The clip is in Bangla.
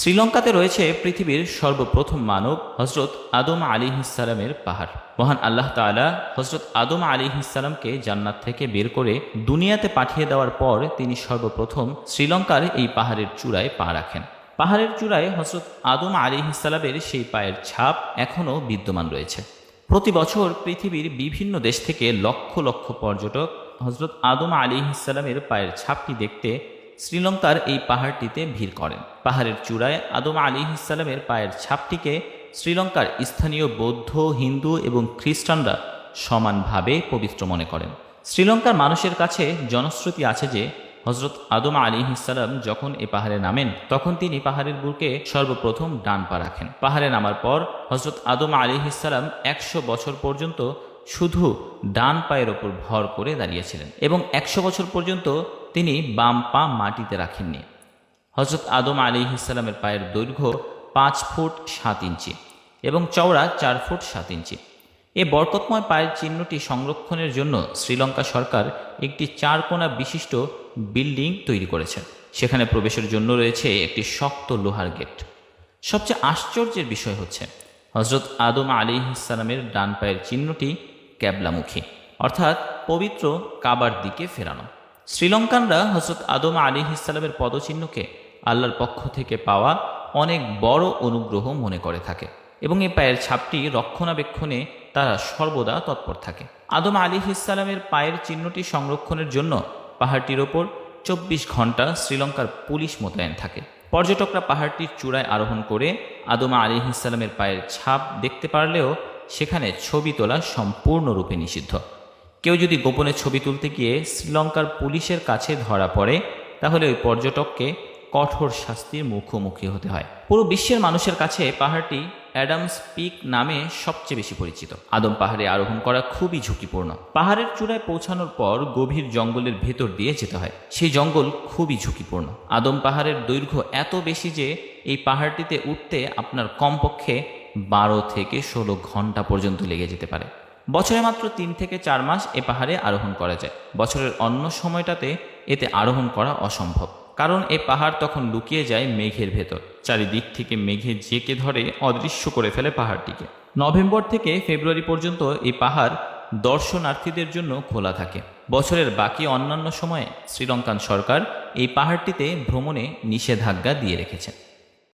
শ্রীলঙ্কাতে রয়েছে পৃথিবীর সর্বপ্রথম মানব, হজরত আদম আলী ইসালামের পাহাড়। মহান আল্লাহ তাআলা হজরত আদম আলী ইসালামকে জান্নাত থেকে বের করে দুনিয়াতে পাঠিয়ে দেওয়ার পর তিনি সর্বপ্রথম শ্রীলঙ্কার এই পাহাড়ের চূড়ায় পা রাখেন। পাহাড়ের চূড়ায় হজরত আদম আলী ইসালামের সেই পায়ের ছাপ এখনও বিদ্যমান রয়েছে। প্রতি বছর পৃথিবীর বিভিন্ন দেশ থেকে লক্ষ লক্ষ পর্যটক হজরত আদম আলী ইসালামের পায়ের ছাপটি দেখতে শ্রীলঙ্কার এই পাহাড়টিতে ভিড় করেন। পাহাড়ের চূড়ায় আদম আলী ইসালামের পায়ের ছাপটিকে শ্রীলঙ্কার স্থানীয় বৌদ্ধ, হিন্দু এবং খ্রিস্টানরা সমানভাবে পবিত্র মনে করেন। শ্রীলঙ্কার মানুষের কাছে জনশ্রুতি আছে যে হজরত আদম আলী ইসালাম যখন এ পাহাড়ে নামেন, তখন তিনি পাহাড়ের বুকে সর্বপ্রথম ডান পা রাখেন। পাহাড়ে নামার পর হজরত আদম আলী ইসালাম একশো বছর পর্যন্ত শুধু ডান পায়ের ওপর ভর করে দাঁড়িয়েছিলেন এবং একশো বছর পর্যন্ত তিনি বাম পা মাটিতে রাখেননি। হজরত আদম আলী ইসালামের পায়ের দৈর্ঘ্য পাঁচ ফুট সাত ইঞ্চি এবং চওড়া চার ফুট সাত ইঞ্চি। এ বরকতময় পায়ের চিহ্নটি সংরক্ষণের জন্য শ্রীলঙ্কা সরকার একটি চারকোনা বিশিষ্ট বিল্ডিং তৈরি করেছে। সেখানে প্রবেশের জন্য রয়েছে একটি শক্ত লোহার গেট। সবচেয়ে আশ্চর্যের বিষয় হচ্ছে হজরত আদম আলী ইসালামের ডান পায়ের চিহ্নটি ক্যাবলামুখী, অর্থাৎ পবিত্র কাবার দিকে ফেরানো। শ্রীলঙ্কানরা হজরত আদম আলী ইসালামের পদচিহ্নকে আল্লাহর পক্ষ থেকে পাওয়া অনেক বড় অনুগ্রহ মনে করে থাকে এবং এই পায়ের ছাপটি রক্ষণাবেক্ষণে তারা সর্বদা তৎপর থাকে। আদম আলী ইসালামের পায়ের চিহ্নটি সংরক্ষণের জন্য পাহাড়টির ওপর চব্বিশ ঘণ্টা শ্রীলঙ্কার পুলিশ মোতায়েন থাকে। পর্যটকরা পাহাড়টির চূড়ায় আরোহণ করে আদম আলী ইসালামের পায়ের ছাপ দেখতে পারলেও সেখানে ছবি তোলা সম্পূর্ণরূপে নিষিদ্ধ। কেউ যদি গোপনে ছবি তুলতে গিয়ে শ্রীলঙ্কার পুলিশের কাছে ধরা পড়ে, তাহলে ওই পর্যটককে কঠোর শাস্তির মুখোমুখি হতে হয়। পুরো বিশ্বের মানুষের কাছে পাহাড়টি অ্যাডামস পিক নামে সবচেয়ে বেশি পরিচিত। আদম পাহাড়ে আরোহণ করা খুবই ঝুঁকিপূর্ণ। পাহাড়ের চূড়ায় পৌঁছানোর পর গভীর জঙ্গলের ভেতর দিয়ে যেতে হয়। সেই জঙ্গল খুবই ঝুঁকিপূর্ণ। আদম পাহাড়ের দৈর্ঘ্য এত বেশি যে এই পাহাড়টিতে উঠতে আপনার কমপক্ষে বারো থেকে ষোলো ঘণ্টা পর্যন্ত লেগে যেতে পারে। বছরে মাত্র তিন থেকে চার মাস এ পাহাড়ে আরোহণ করা যায়। বছরের অন্য সময়টাতে এতে আরোহণ করা অসম্ভব। কারণ এ পাহাড় তখন লুকিয়ে যায় মেঘের ভেতর। চারিদিক থেকে মেঘে জেকে ধরে অদৃশ্য করে ফেলে পাহাড়টিকে। নভেম্বর থেকে ফেব্রুয়ারি পর্যন্ত এই পাহাড় দর্শনার্থীদের জন্য খোলা থাকে। বছরের বাকি অন্যান্য সময়ে শ্রীলঙ্কান সরকার এই পাহাড়টিতে ভ্রমণে নিষেধাজ্ঞা দিয়ে রেখেছে।